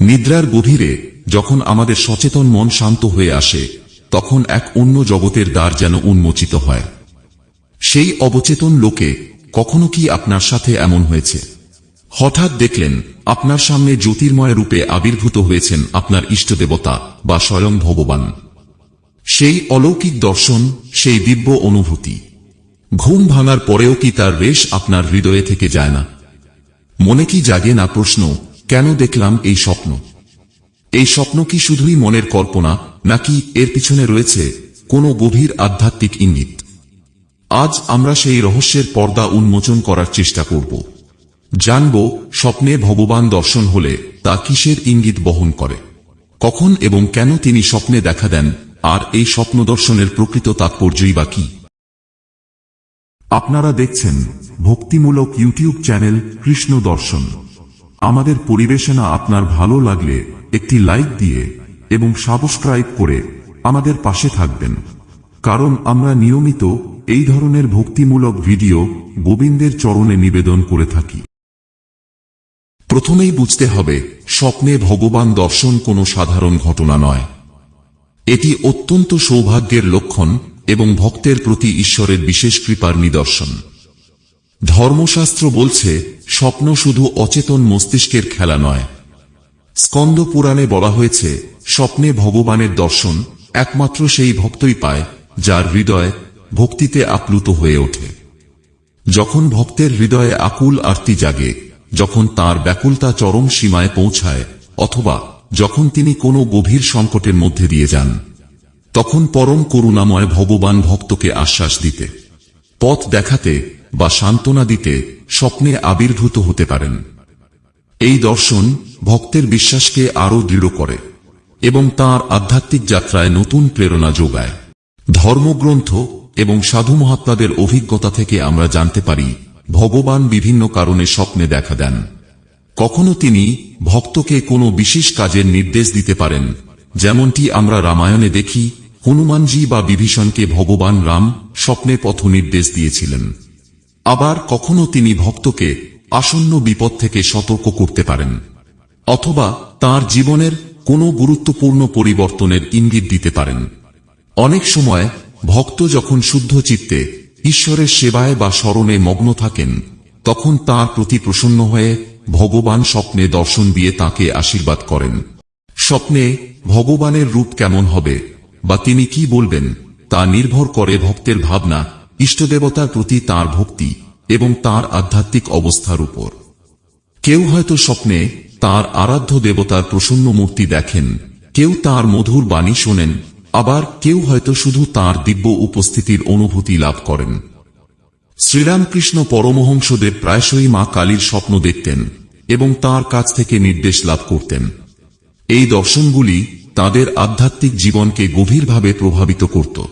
নিদ্রার গভীরে যখন আমাদের সচেতন মন শান্ত হয়ে আসে, তখন এক অন্য জগতের দ্বার যেন উন্মোচিত হয়। সেই অবচেতন লোকে কখনো কি আপনার সাথে এমন হয়েছে? হঠাৎ দেখলেন, আপনার সামনে জ্যোতির্ময় রূপে আবির্ভূত হয়েছেন আপনার ইষ্টদেবতা বা স্বয়ং ভগবান। সেই অলৌকিক দর্শন, সেই দিব্য অনুভূতি। ঘুম ভাঙার পরেও কি তার রেশ আপনার হৃদয়ে থেকে যায় না? মনে কি জাগে না প্রশ্ন কেন দেখলাম এই স্বপ্ন? এই স্বপ্ন কি শুধুই মনের কল্পনা, নাকি এর পিছনে রয়েছে কোনো গভীর আধ্যাত্মিক ইঙ্গিত? আজ আমরা সেই রহস্যের পর্দা উন্মোচন করার চেষ্টা করব। জানব স্বপ্নে ভগবান দর্শন হলে তা কিসের ইঙ্গিত বহন করে? কখন এবং কেন তিনি স্বপ্নে দেখা দেন, আর এই স্বপ্ন দর্শনের প্রকৃত তাৎপর্যই বা কি? আপনারা দেখছেন ভক্তিমূলক ইউটিউব চ্যানেল কৃষ্ণ দর্শন। আমাদের পরিবেশনা আপনার ভালো লাগলে একটি লাইক দিয়ে এবং সাবস্ক্রাইব করে আমাদের পাশে থাকবেন। কারণ আমরা নিয়মিত এই ধরনের ভক্তিমূলক ভিডিও গোবিন্দের চরণে নিবেদন করে থাকি। প্রথমেই বুঝতে হবে, স্বপ্নে ভগবান দর্শন কোনো সাধারণ ঘটনা নয়। এটি অত্যন্ত সৌভাগ্যের লক্ষণ এবং ভক্তের প্রতি ঈশ্বরের বিশেষ কৃপার নিদর্শন। ধর্মশাস্ত্র বলছে, স্বপ্ন শুধু অচেতন মস্তিষ্কের খেলা নয়। স্কন্দ পুরাণে বলা হয়েছে, স্বপ্নে ভগবানের দর্শন একমাত্র সেই ভক্তই পায়, যার হৃদয় ভক্তিতে আপ্লুত হয়ে ওঠে। যখন ভক্তের হৃদয়ে আকুল আরতি জাগে, যখন তার ব্যাকুলতা চরম সীমায় পৌঁছায়, অথবা যখন তিনি কোনো গভীর সংকটের মধ্যে দিয়ে যান, তখন পরম করুণাময় ভগবান ভক্তকে আশ্বাস দিতে। পথ দেখাতে বা সান্ত্বনা দিতে স্বপ্নে আবির্ভূত হতে পারেন। এই দর্শন ভক্তের বিশ্বাসকে আরও দৃঢ় করে এবং তার আধ্যাত্মিক যাত্রায় নতুন প্রেরণা যোগায়। ধর্মগ্রন্থ এবং সাধু মহাত্মাদের অভিজ্ঞতা থেকে আমরা জানতে পারি, ভগবান বিভিন্ন কারণে স্বপ্নে দেখা দেন। কখনো তিনি ভক্তকে কোনো বিশেষ কাজের নির্দেশ দিতে পারেন, যেমনটি আমরা রামায়ণে দেখি, হনুমানজি বা বিভীষণকে ভগবান রাম স্বপ্নে পথ নির্দেশ দিয়েছিলেন। আবার কখনো তিনি ভক্তকে আসন্ন বিপদ থেকে সতর্ক করতে পারেন, অথবা তার জীবনের কোনো গুরুত্বপূর্ণ পরিবর্তনের ইঙ্গিত দিতে পারেন। অনেক সময় ভক্ত যখন শুদ্ধ চিত্তে ঈশ্বরের সেবায় বা স্মরণে মগ্ন থাকেন, তখন তার প্রতি প্রসন্ন হয়ে ভগবান স্বপ্নে দর্শন দিয়ে তাকে আশীর্বাদ করেন। স্বপ্নে ভগবানের রূপ কেমন হবে বা তিনি কি বলবেন, তা নির্ভর করে ভক্তের ভাবনা ইষ্টদেবতার প্রতি তার ভক্তি এবং তার আধ্যাত্মিক অবস্থার উপর। কেউ হয়তো স্বপ্নে তার আরাধ্য দেবতার প্রসন্ন মূর্তি দেখেন, কেউ তার মধুর বাণী শোনেন, আবার কেউ হয়তো শুধু তার দিব্য উপস্থিতির অনুভূতি লাভ করেন। শ্রীরামকৃষ্ণ পরমহংসদেব প্রায়শই মা কালীর স্বপ্ন দেখতেন এবং তার কাছ থেকে নির্দেশ লাভ করতেন। এই দর্শনগুলি তাদের আধ্যাত্মিক জীবনকে গভীরভাবে প্রভাবিত করত।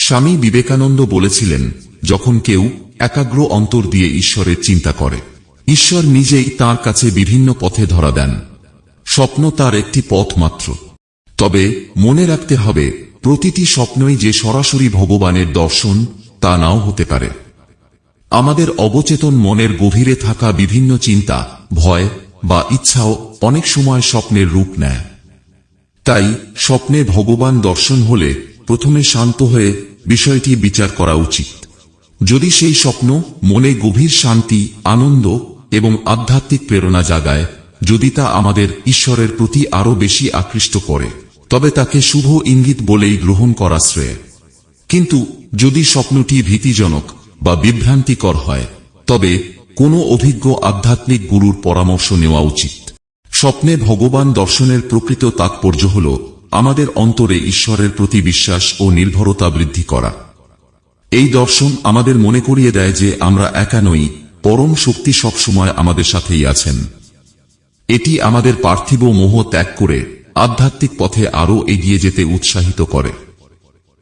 স্বামী বিবেকানন্দ বলেছিলেন, যখন কেউ একাগ্র অন্তর দিয়ে ঈশ্বরের চিন্তা করে, ঈশ্বর নিজেই তার কাছে বিভিন্ন পথে ধরা দেন। স্বপ্ন তার একটি পথ মাত্র। তবে মনে রাখতে হবে, প্রতিটি স্বপ্নই যে সরাসরি ভগবানের দর্শন, তা নাও হতে পারে। আমাদের অবচেতন মনের গভীরে থাকা বিভিন্ন চিন্তা, ভয় বা ইচ্ছাও অনেক সময় স্বপ্নের রূপ নেয়। তাই স্বপ্নে ভগবান দর্শন হলে প্রথমে শান্ত হয়ে বিষয়টি বিচার করা উচিত। যদি সেই স্বপ্ন, মনে গভীর শান্তি, আনন্দ এবং আধ্যাত্মিক প্রেরণা জাগায়, যদি তা আমাদের ঈশ্বরের প্রতি আরও বেশি আকৃষ্ট করে, তবে তাকে শুভ ইঙ্গিত বলেই গ্রহণ করা শ্রেয়। কিন্তু যদি স্বপ্নটি ভীতিজনক বা বিভ্রান্তিকর হয়, তবে কোনো অভিজ্ঞ আধ্যাত্মিক গুরুর পরামর্শ নেওয়া উচিত। স্বপ্নে ভগবান দর্শনের প্রকৃত তাৎপর্য হল আমাদের অন্তরে ঈশ্বরের প্রতি বিশ্বাস ও নির্ভরতা বৃদ্ধি করা। এই দর্শন আমাদের মনে করিয়ে দেয় যে আমরা একা নই, পরম শক্তি সবসময় আমাদের সাথেই আছেন। এটি আমাদের পার্থিব মোহ ত্যাগ করে আধ্যাত্মিক পথে আরও এগিয়ে যেতে উৎসাহিত করে।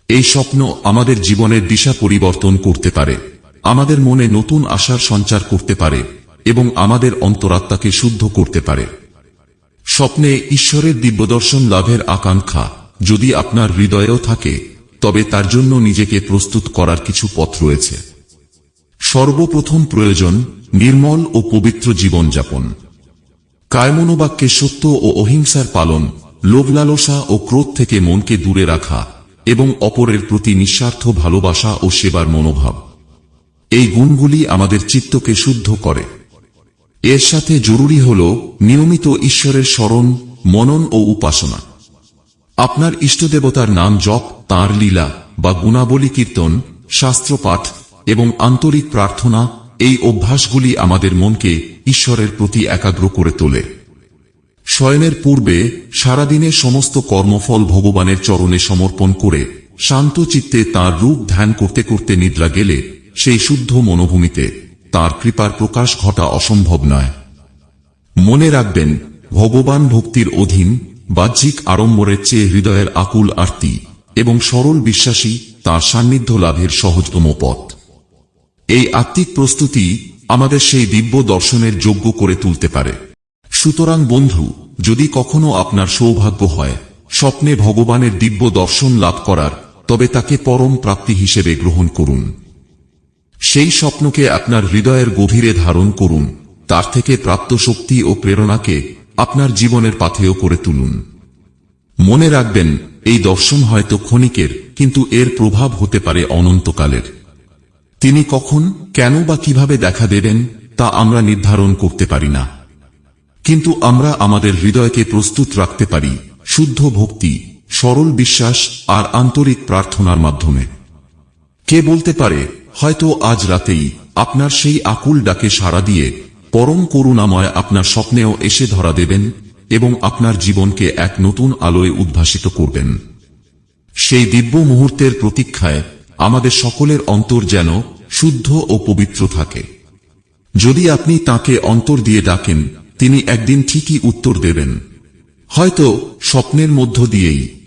এই স্বপ্ন আমাদের জীবনের দিশা পরিবর্তন করতে পারে, আমাদের মনে নতুন আশার সঞ্চার করতে পারে এবং আমাদের অন্তরাত্মাকে শুদ্ধ করতে পারে। স্বপ্নে ঈশ্বরের দিব্যদর্শন লাভের আকাঙ্ক্ষা। যদি আপনার হৃদয়েও থাকে, তবে তার জন্য নিজেকে প্রস্তুত করার কিছু পথ রয়েছে। সর্বপ্রথম প্রয়োজন, নির্মল ও পবিত্র জীবনযাপন। কায়মনোবাক্যে সত্য ও অহিংসার পালন, লোভলালসা ও ক্রোধ থেকে মনকে দূরে রাখা এবং অপরের প্রতি নিঃস্বার্থ ভালোবাসা ও সেবার মনোভাব। এই গুণগুলি আমাদের চিত্তকে শুদ্ধ করে। এর সাথে জরুরি হল নিয়মিত ঈশ্বরের স্মরণ, মনন ও উপাসনা। আপনার ইষ্টদেবতার নাম জপ, তাঁর লীলা বা গুণাবলী কীর্তন, শাস্ত্রপাঠ এবং আন্তরিক প্রার্থনা এই অভ্যাসগুলি আমাদের মনকে ঈশ্বরের প্রতি একাগ্র করে তোলে। শয়নের পূর্বে সারাদিনের সমস্ত কর্মফল ভগবানের চরণে সমর্পণ করে শান্ত চিত্তে তাঁর রূপ ধ্যান করতে করতে নিদ্রা গেলে সেই শুদ্ধ মনোভূমিতে তার কৃপার প্রকাশ ঘটা অসম্ভব নয়। মনে রাখবেন, ভগবান ভক্তির অধীন বাহ্যিক আড়ম্বরের চেয়ে হৃদয়ের আকুল আরতি এবং সরল বিশ্বাসী তার সান্নিধ্য লাভের সহজতম পথ। এই আত্মিক প্রস্তুতি আমাদের সেই দিব্য দর্শনের যোগ্য করে তুলতে পারে। সুতরাং বন্ধু, যদি কখনো আপনার সৌভাগ্য হয়, স্বপ্নে ভগবানের দিব্য দর্শন লাভ করার, তবে তাকে পরম প্রাপ্তি হিসেবে গ্রহণ করুন। সেই স্বপ্নকে আপনার হৃদয়ের গভীরে ধারণ করুন। তার থেকে প্রাপ্ত শক্তি ও প্রেরণাকে আপনার জীবনের পাথেয় করে তুলুন। মনে রাখবেন, এই দর্শন হয়তো ক্ষণিকের, কিন্তু এর প্রভাব হতে পারে অনন্তকালের। তিনি কখন, কেন বা কীভাবে দেখা দেবেন, তা আমরা নির্ধারণ করতে পারি না। কিন্তু আমরা আমাদের হৃদয়কে প্রস্তুত রাখতে পারি, শুদ্ধ ভক্তি, সরল বিশ্বাস আর আন্তরিক প্রার্থনার মাধ্যমে। কে বলতে পারে হয়তো আজ রাতেই আপনার সেই আকুল ডাকে সাড়া দিয়ে পরম করুণাময় আপনার স্বপ্নেও এসে ধরা দেবেন এবং আপনার জীবনকে এক নতুন আলোয় উদ্ভাসিত করবেন। সেই দিব্য মুহূর্তের প্রতীক্ষায় আমাদের সকলের অন্তর যেন শুদ্ধ ও পবিত্র থাকে। যদি আপনি তাকে অন্তর দিয়ে ডাকেন, তিনি একদিন ঠিকই উত্তর দেবেন। হয়তো স্বপ্নের মধ্য দিয়েই